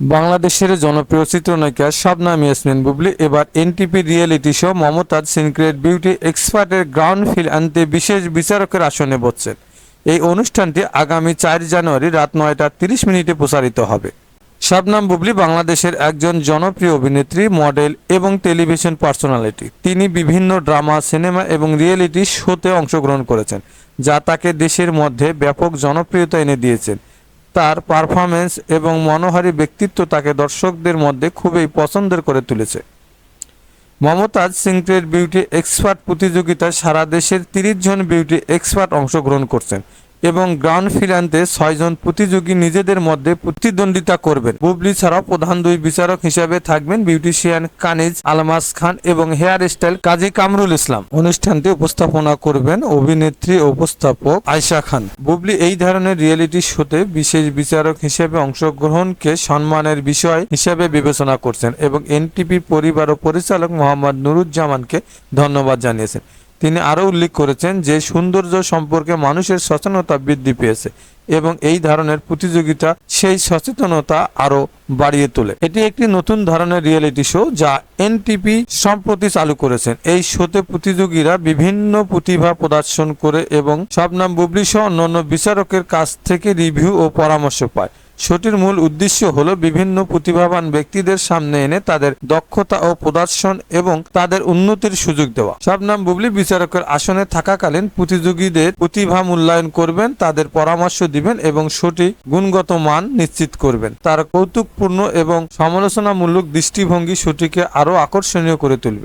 বাংলাদেশের জনপ্রিয় চিত্রনায়িকা শবনাম ইয়াসমিন বুবলি, এবার এনটিপি রিয়েলিটি শো মমতাজ, সিনক্রেট বিউটি এক্সপার্টের গ্রাউন্ড ফিল আনতে বিশেষ বিচারকের আসনে বসছেন। এই অনুষ্ঠানটি আগামী চার জানুয়ারি রাত নয়টা তিরিশ মিনিটে প্রচারিত হবে। শবনাম বুবলি বাংলাদেশের একজন জনপ্রিয় অভিনেত্রী, মডেল এবং টেলিভিশন পার্সোনালিটি। তিনি বিভিন্ন ড্রামা, সিনেমা এবং রিয়েলিটি শোতে অংশগ্রহণ করেছেন, যা তাকে দেশের মধ্যে ব্যাপক জনপ্রিয়তা এনে দিয়েছেন। তার পারফরমেন্স এবং মনোহারী ব্যক্তিত্ব তাকে দর্শকদের মধ্যে খুবই পছন্দের করে তুলেছে। মমতাজ সিংটের বিউটি এক্সপার্ট প্রতিযোগিতায় সারা দেশের তিরিশ জন বিউটি এক্সপার্ট অংশগ্রহণ করছেন। এবং গ্রাউন্ড ফিলান্তে ছয়জন প্রতিযোগী নিজেদের মধ্যে প্রতিদ্বন্দ্বিতা করবেন। বুবলি ছাড়াও প্রধান দুই বিচারক হিসেবে থাকবেন বিউটিশিয়ান কানিজ আলমাস খান এবং হেয়ার স্টাইল কাজী কামরুল ইসলাম। অনুষ্ঠানটি উপস্থাপনা করবেন অভিনেত্রী উপস্থাপক আয়শা খান। বুবলি এই ধরনের রিয়েলিটি শোতে বিশেষ বিচারক হিসেবে অংশগ্রহণকে সম্মানের বিষয় হিসেবে বিবেচনা করছেন এবং এনটিপি পরিবার ও পরিচালক মোহাম্মদ নুরুজ্জামানকে ধন্যবাদ জানিয়েছেন। তিনি আরও উল্লেখ করেছেন যে সৌন্দর্য সম্পর্কে মানুষের সচেতনতা বৃদ্ধি পেয়েছে এবং এই ধরনের প্রতিযোগিতা সেই সচেতনতা আরও বাড়িয়ে তোলে। এটি একটি নতুন ধরনের রিয়েলিটি শো যা এনটিপি সম্প্রতি চালু করেছেন। এই শোতে প্রতিযোগীরা বিভিন্ন প্রতিভা প্রদর্শন করে এবং শবনাম বুবলি সহ অন্যান্য বিচারকের কাছ থেকে রিভিউ ও পরামর্শ পায়। শোটির মূল উদ্দেশ্য হলো বিভিন্ন প্রতিভাবান ব্যক্তিদের সামনে এনে তাদের দক্ষতা ও প্রদর্শন এবং তাদের উন্নতির সুযোগ দেওয়া। শবনাম বুবলি বিচারকের আসনে থাকাকালীন প্রতিযোগীদের প্রতিভা মূল্যায়ন করবেন, তাদের পরামর্শ দিবেন এবং শোটি গুণগত মান নিশ্চিত করবেন। তার কৌতুকপূর্ণ এবং সমালোচনামূলক দৃষ্টিভঙ্গি শোটিকে আরও আকর্ষণীয় করে তুলবে।